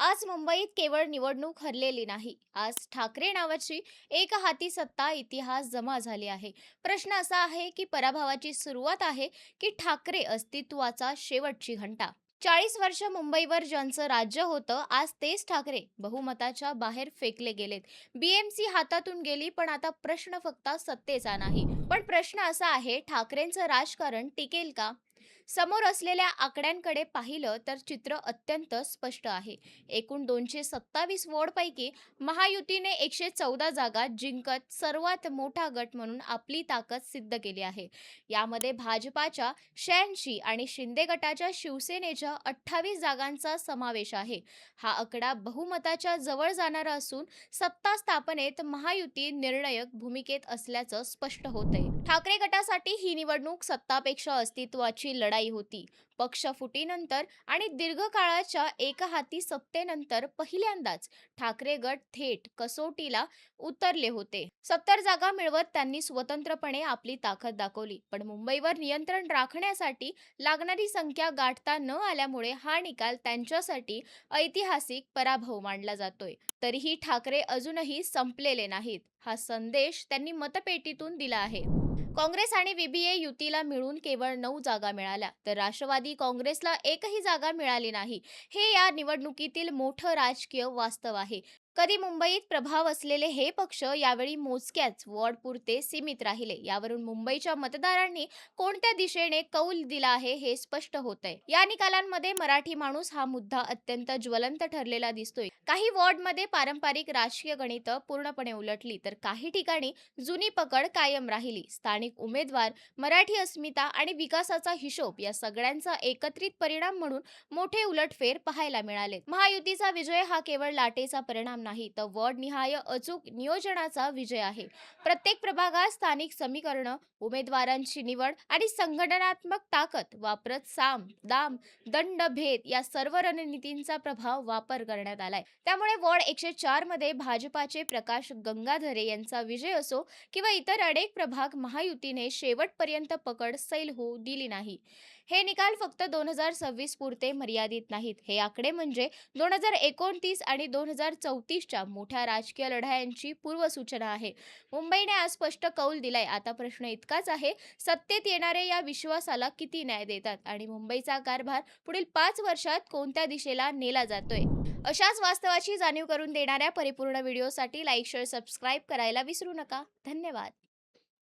आज मुंबईत केवळ निवडणूक हरलेली नाही. आज ठाकरे नावाची एक हाती सत्ता इतिहास जमा झाली आहे. प्रश्न असा आहे की पराभवाची सुरुवात आहे की ठाकरे अस्तित्वाचा शेवटची घंटा. चाळीस वर्ष मुंबईवर ज्यांचं राज्य होतं आज तेच ठाकरे बहुमताच्या बाहेर फेकले गेलेत. बीएमसी हातातून गेली पण आता प्रश्न फक्त सत्तेचा नाही. पण प्रश्न असा आहे ठाकरेंचं राजकारण टिकेल का? समोर असलेल्या आकड्यांकडे पाहिलं तर चित्र अत्यंत स्पष्ट आहे. एकूण दोनशे सत्तावीस वॉर्डपैकी महायुतीने एकशे चौदा जागा जिंकत सर्वात मोठा गट म्हणून आपली ताकद सिद्ध केली आहे. यामध्ये भाजपाच्या शहाऐंशी आणि शिंदे गटाच्या शिवसेनेच्या अठ्ठावीस जागांचा समावेश आहे. हा आकडा बहुमताच्या जवळ जाणारा असून सत्ता स्थापनेत महायुती निर्णायक भूमिकेत असल्याचं स्पष्ट होतंय. ठाकरे गटासाठी ही निवडणूक सत्तापेक्षा अस्तित्वाची लढाई होती. पक्ष फुटीनंतर आणि दीर्घकाळाच्या एकहाती सत्तेनंतर पहिल्यांदाच ठाकरे गट थेट कसोटीला उतरले होते. सत्तर जागा मिळवत त्यांनी स्वतंत्रपणे आपली ताकद दाखवली. पण मुंबईवर नियंत्रण राखण्यासाठी लागणारी संख्या गाठता न आल्यामुळे हा निकाल त्यांच्यासाठी ऐतिहासिक पराभव मानला जातोय. तरीही ठाकरे अजूनही संपलेले नाहीत. हा संदेश त्यांनी मतपेटीतून दिला आहे. काँग्रेस आणि व्हीबीए युतीला मिळून केवळ नऊ जागा मिळाल्या. तर राष्ट्रवादी काँग्रेसला एकही जागा मिळाली नाही. हे या निवडणुकीतील मोठं राजकीय वास्तव आहे. कधी मुंबईत प्रभाव असलेले हे पक्ष यावेळी मोजक्याच वॉर्डपुरते सीमित राहिले. यावरून मुंबईच्या मतदारांनी कोणत्या दिशेने कौल दिला आहे हे स्पष्ट होत आहे या निकालांमध्ये मराठी माणूस हा मुद्दा अत्यंत ज्वलंत ठरलेला दिसतोय. काही वॉर्डमध्ये पारंपरिक राजकीय गणित पूर्णपणे उलटली तर काही ठिकाणी जुनी पकड कायम राहिली. स्थानिक उमेदवार मराठी अस्मिता आणि विकासाचा हिशोब या सगळ्यांचा एकत्रित परिणाम म्हणून मोठे उलटफेर पाहायला मिळाले. महायुतीचा विजय हा केवळ लाटेचा परिणाम नाही. तर वॉर्डनिहाय अचूक नियोजनाचा विजय आहे. प्रत्येक प्रभागात स्थानिक समीकरण उमेदवारांची निवड आणि संघटनात्मक ताकद वापरत साम दाम दंड भेद या सर्व रणनीतींचा प्रभाव वापर करण्यात आलाय. त्यामुळे वॉर्ड एकशे चारमध्ये भाजपाचे प्रकाश गंगाधरे यांचा विजय असो किंवा इतर अनेक प्रभाग महायुतीने शेवटपर्यंत पकड सैल होऊ दिली नाही. हे निकाल फक्त दोन हजार सव्वीस पुरते मर्यादित नाहीत. हे आकडे म्हणजे दोन हजार एकोणतीस आणि दोन हजार चौतीसच्या मोठ्या राजकीय लढायांची पूर्वसूचना आहे. मुंबईने आज स्पष्ट कौल दिलाय. आता प्रश्न इतकाच आहे सत्तेत येणारे या विश्वासाला किती न्याय देतात? आणि मुंबईचा कारभार पुढील पाच वर्षात कोणत्या दिशेला नेला जातोय? अशाच वास्तवाची जाणीव करून देणाऱ्या परिपूर्ण व्हिडिओसाठी लाईक शेअर सबस्क्राईब करायला विसरू नका. धन्यवाद.